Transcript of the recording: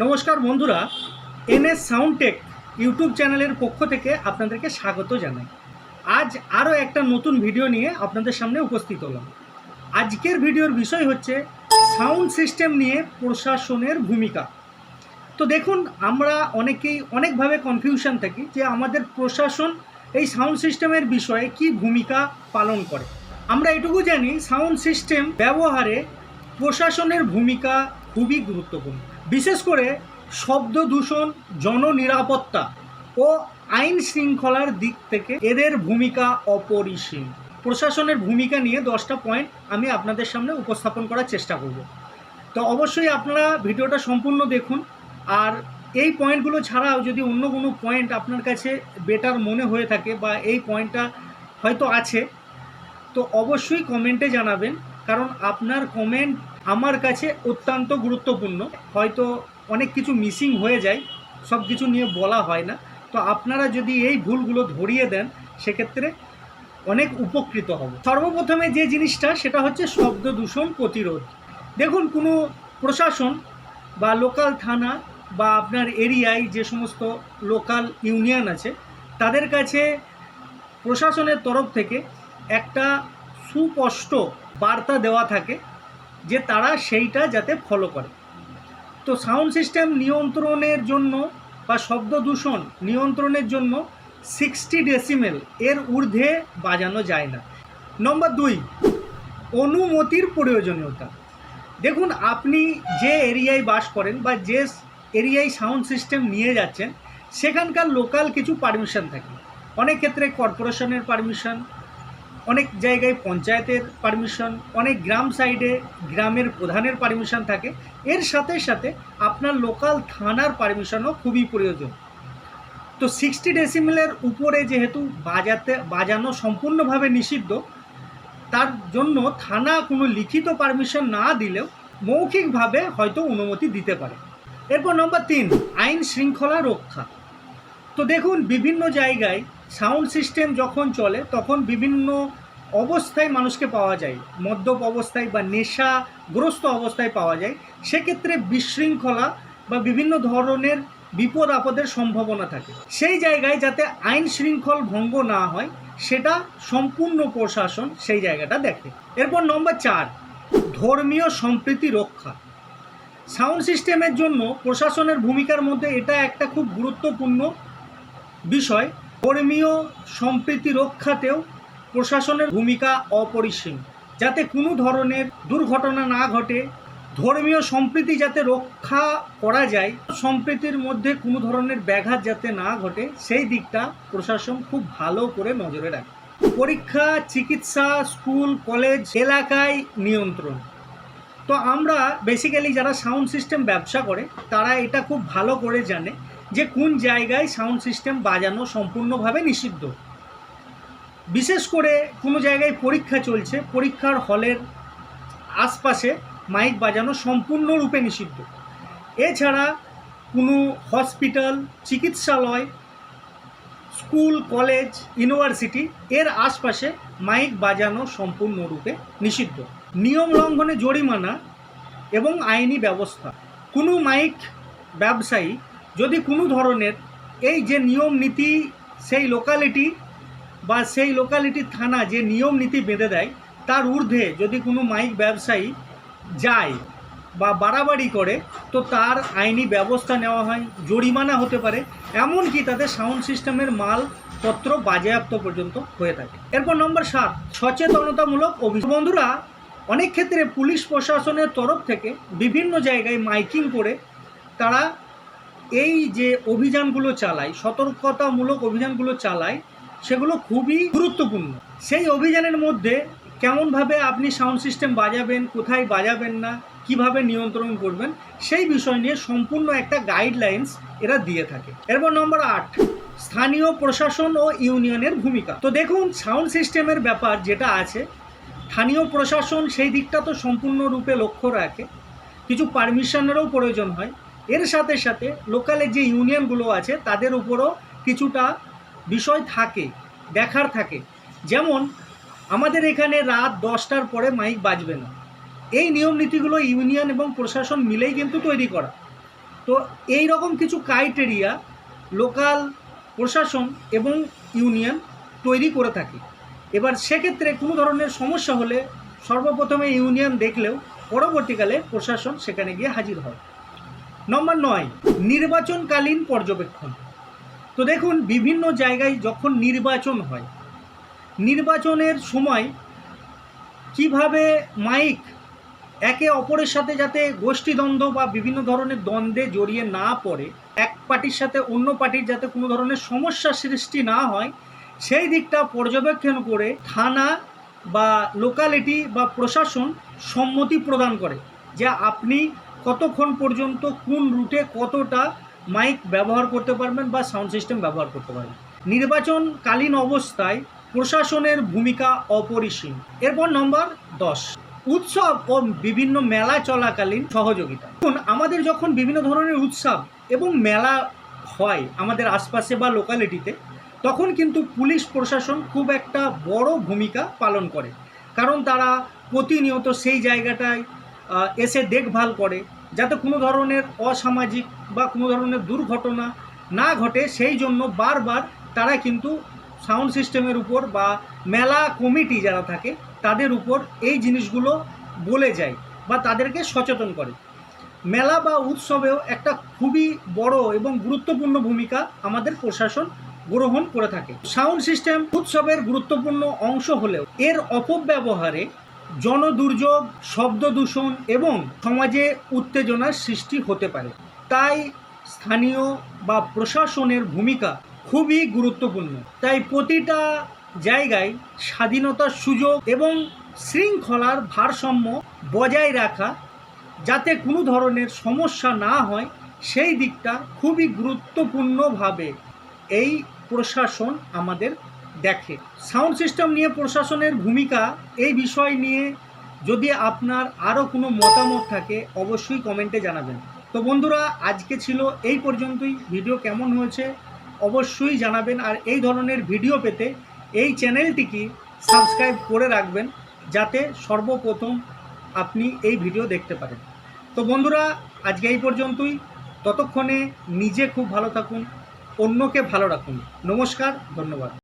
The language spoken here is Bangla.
নমস্কার বন্ধুরা এন এনএস সাউন্ডটেক ইউটিউব চ্যানেলের পক্ষ থেকে আপনাদেরকে স্বাগত জানাই। আজ আরও একটা নতুন ভিডিও নিয়ে আপনাদের সামনে উপস্থিত হলাম। আজকের ভিডিওর বিষয় হচ্ছে সাউন্ড সিস্টেম নিয়ে প্রশাসনের ভূমিকা। তো দেখুন, আমরা অনেকেই অনেকভাবে কনফিউশন থাকি যে আমাদের প্রশাসন এই সাউন্ড সিস্টেমের বিষয়ে কি ভূমিকা পালন করে। আমরা এটুকু জানি, সাউন্ড সিস্টেম ব্যবহারে প্রশাসনের ভূমিকা খুবই গুরুত্বপূর্ণ। বিশেষ করে শব্দ দূষণ, জননিরাপত্তা ও আইন শৃঙ্খলার দিক থেকে এদের ভূমিকা অপরিসীম। প্রশাসনের ভূমিকা নিয়ে দশটা পয়েন্ট আমি আপনাদের সামনে উপস্থাপন করার চেষ্টা করব। তো অবশ্যই আপনারা ভিডিওটা সম্পূর্ণ দেখুন। আর এই পয়েন্টগুলো ছাড়াও যদি অন্য কোনো পয়েন্ট আপনার কাছে বেটার মনে হয়ে থাকে বা এই পয়েন্টটা হয়তো আছে, তো অবশ্যই কমেন্টে জানাবেন। কারণ আপনার কমেন্ট আমার কাছে অত্যন্ত গুরুত্বপূর্ণ। হয়তো অনেক কিছু মিসিং হয়ে যায় সব কিছু নিয়ে বলা হয় না। তো আপনারা যদি এই ভুলগুলো ধরিয়ে দেন, সেক্ষেত্রে অনেক উপকৃত হব। সর্বপ্রথমে যে জিনিসটা, সেটা হচ্ছে শব্দ দূষণ প্রতিরোধ। দেখুন, কোনো প্রশাসন বা লোকাল থানা বা আপনার এরিয়ায় যে সমস্ত লোকাল ইউনিয়ন আছে, তাদের কাছে প্রশাসনের তরফ থেকে একটা সুস্পষ্ট বার্তা দেওয়া থাকে যে তারা সেইটা যাতে ফলো করে। তো সাউন্ড সিস্টেম নিয়ন্ত্রণের জন্য বা শব্দ দূষণ নিয়ন্ত্রণের জন্য সিক্সটি ডেসিমেল এর ঊর্ধ্বে বাজানো যায় না। নম্বর দুই, অনুমতির প্রয়োজনীয়তা। দেখুন, আপনি যে এরিয়ায় বাস করেন বা যে এরিয়ায় সাউন্ড সিস্টেম নিয়ে যাচ্ছেন, সেখানকার লোকাল কিছু পারমিশন থাকে। অনেক ক্ষেত্রে কর্পোরেশনের পারমিশন অনেক জায়গায় পঞ্চায়েতের পারমিশন অনেক গ্রাম সাইডে গ্রামের প্রধানের পারমিশন থাকে। এর সাথে সাথে আপনার লোকাল থানার পারমিশনও খুবই প্রয়োজন। তো সিক্সটি ডেসিমেলের উপরে যেহেতু বাজাতে, বাজানো সম্পূর্ণভাবে নিষিদ্ধ, তার জন্য থানা কোনো লিখিত পারমিশন না দিলেও মৌখিকভাবে হয়তো অনুমতি দিতে পারে। এরপর নম্বর তিন, আইন শৃঙ্খলা রক্ষা। তো দেখুন, বিভিন্ন জায়গায় সাউন্ড সিস্টেম যখন চলে, তখন বিভিন্ন অবস্থায় মানুষকে পাওয়া যায়। মদ্যপ অবস্থায় বা নেশাগ্রস্ত অবস্থায় পাওয়া যায়। সেক্ষেত্রে বিশৃঙ্খলা বা বিভিন্ন ধরনের বিপদ আপদের সম্ভাবনা থাকে। সেই জায়গায় যাতে আইন শৃঙ্খল ভঙ্গ না হয়, সেটা সম্পূর্ণ প্রশাসন সেই জায়গাটা দেখে। এরপর নম্বর চার, ধর্মীয় সম্প্রীতি রক্ষা। সাউন্ড সিস্টেমের জন্য প্রশাসনের ভূমিকার মধ্যে এটা একটা খুব গুরুত্বপূর্ণ বিষয়। ধর্মীয় সম্প্রীতি রক্ষাতেও প্রশাসনের ভূমিকা অপরিসীম। যাতে কোনো ধরনের দুর্ঘটনা না ঘটে, ধর্মীয় সম্প্রীতি যাতে রক্ষা করা যায়, সম্প্রীতির মধ্যে কোনো ধরনের ব্যাঘাত যাতে না ঘটে, সেই দিকটা প্রশাসন খুব ভালো করে নজরে রাখে। পরীক্ষা, চিকিৎসা, স্কুল, কলেজ এলাকায় নিয়ন্ত্রণ। তো আমরা বেসিক্যালি যারা সাউন্ড সিস্টেম ব্যবসা করে, তারা এটা খুব ভালো করে জানে। যে কোন জায়গায় সাউন্ড সিস্টেম বাজানো সম্পূর্ণভাবে নিষিদ্ধ। বিশেষ করে কোনো জায়গায় পরীক্ষা চলছে, পরীক্ষার হলের আশপাশে মাইক বাজানো সম্পূর্ণরূপে নিষিদ্ধ। এছাড়া কোনো হসপিটাল, চিকিৎসালয়, স্কুল, কলেজ, ইউনিভার্সিটি এর আশপাশে মাইক বাজানো সম্পূর্ণরূপে নিষিদ্ধ। নিয়ম লঙ্ঘনে জরিমানা এবং আইনি ব্যবস্থা। কোনো মাইক ব্যবসায়ী যদি কোনো ধরনের এই যে নিয়ম নীতি, সেই লোকালিটি বা সেই লোকালিটির থানা যে নিয়ম নীতি বেঁধে দেয়, তার ঊর্ধ্বে যদি কোনো মাইক ব্যবসায়ী যায় বা বাড়াবাড়ি করে, তো তার আইনি ব্যবস্থা নেওয়া হয়, জরিমানা হতে পারে, এমনকি তাদের সাউন্ড সিস্টেমের মালপত্র বাজেয়াপ্ত পর্যন্ত হয়ে থাকে। এরপর নম্বর সাত, সচেতনতামূলক অভিযোগ বন্ধুরা, অনেক ক্ষেত্রে পুলিশ প্রশাসনের তরফ থেকে বিভিন্ন জায়গায় মাইকিং করে তারা এই যে অভিযানগুলো চালায়, সতর্কতামূলক অভিযানগুলো চালায়, সেগুলো খুবই গুরুত্বপূর্ণ। সেই অভিযানের মধ্যে কেমনভাবে আপনি সাউন্ড সিস্টেম বাজাবেন, কোথায় বাজাবেন না, কীভাবে নিয়ন্ত্রণ করবেন, সেই বিষয় নিয়ে সম্পূর্ণ একটা গাইডলাইন্স এরা দিয়ে থাকে। এরপর নম্বর আট, স্থানীয় প্রশাসন ও ইউনিয়নের ভূমিকা। তো দেখুন সাউন্ড সিস্টেমের ব্যাপার যেটা আছে, স্থানীয় প্রশাসন সেই দিকটা তো সম্পূর্ণরূপে লক্ষ্য রাখে। কিছু পারমিশনেরও প্রয়োজন হয়। এর সাথে সাথে লোকালে যে ইউনিয়নগুলো আছে, তাদের উপরও কিছুটা বিষয় থাকে, দেখার থাকে। যেমন, আমাদের এখানে রাত দশটার পরে মাইক বাজবে না। এই নিয়ম নীতিগুলো ইউনিয়ন এবং প্রশাসন মিলেই কিন্তু তৈরি করা। তো এই রকম কিছু ক্রাইটেরিয়া লোকাল প্রশাসন এবং ইউনিয়ন তৈরি করে থাকে। এবার সেক্ষেত্রে কোনো ধরনের সমস্যা হলে সর্বপ্রথমে ইউনিয়ন দেখলেও পরবর্তীকালে প্রশাসন সেখানে গিয়ে হাজির হয়। নম্বর নয়, নির্বাচনকালীন পর্যবেক্ষণ। তো দেখুন, বিভিন্ন জায়গায় যখন নির্বাচন হয়, নির্বাচনের সময় কীভাবে মাইক একে অপরের সাথে যাতে গোষ্ঠীদ্বন্দ্ব বা বিভিন্ন ধরনের দ্বন্দ্বে জড়িয়ে না পড়ে, এক পার্টির সাথে অন্য পার্টির যাতে কোনো ধরনের সমস্যা সৃষ্টি না হয়, সেই দিকটা পর্যবেক্ষণ করে থানা বা লোকালিটি বা প্রশাসন সম্মতি প্রদান করে যে আপনি কতক্ষণ পর্যন্ত কোন রুটে কতটা মাইক ব্যবহার করতে পারবেন বা সাউন্ড সিস্টেম ব্যবহার করতে পারবেন? নির্বাচনকালীন অবস্থায় প্রশাসনের ভূমিকা অপরিসীম। এরপর নম্বর দশ। উৎসব ও বিভিন্ন মেলা চলাকালীন সহযোগিতা। আমাদের যখন বিভিন্ন ধরনের উৎসব এবং মেলা হয় আমাদের আশপাশে বা লোকালিটিতে তখন কিন্তু পুলিশ প্রশাসন খুব একটা বড় ভূমিকা পালন করে। কারণ তারা প্রতিনিয়ত সেই জায়গাটায় এসে দেখভাল করে, যাতে কোনো ধরনের অসামাজিক বা কোনো ধরনের দুর্ঘটনা না ঘটে, সেই জন্য বারবার তারা কিন্তু সাউন্ড সিস্টেমের উপর বা মেলা কমিটি যারা থাকে, তাদের উপর এই জিনিসগুলো বলে যায় বা তাদেরকে সচেতন করে। মেলা বা উৎসবেও একটা খুবই বড় এবং গুরুত্বপূর্ণ ভূমিকা আমাদের প্রশাসন গ্রহণ করে থাকে। সাউন্ড সিস্টেম উৎসবের গুরুত্বপূর্ণ অংশ হলেও এর অপব্যবহারে জনদুর্যোগ, শব্দ দূষণ এবং সমাজে উত্তেজনার সৃষ্টি হতে পারে। তাই স্থানীয় বা প্রশাসনের ভূমিকা খুবই গুরুত্বপূর্ণ। তাই প্রতিটা জায়গায় স্বাধীনতার সুযোগ এবং শৃঙ্খলার ভারসাম্য বজায় রাখা, যাতে কোনো ধরনের সমস্যা না হয়, সেই দিকটা খুবই গুরুত্বপূর্ণভাবে এই প্রশাসন আমাদের দেখে। সাউন্ড সিস্টেম নিয়ে প্রশাসনের ভূমিকা এই বিষয় নিয়ে যদি আপনার আরও কোনো মতামত থাকে, অবশ্যই কমেন্টে জানাবেন। তো বন্ধুরা, আজকে ছিল এই পর্যন্তই। ভিডিও কেমন হয়েছে অবশ্যই জানাবেন। আর এই ধরনের ভিডিও পেতে এই চ্যানেলটিকে সাবস্ক্রাইব করে রাখবেন, যাতে সর্বপ্রথম আপনি এই ভিডিও দেখতে পারেন। তো বন্ধুরা, আজকে এই পর্যন্তই। ততক্ষণে নিজে খুব ভালো থাকুন, অন্যকে ভালো রাখুন। নমস্কার, ধন্যবাদ।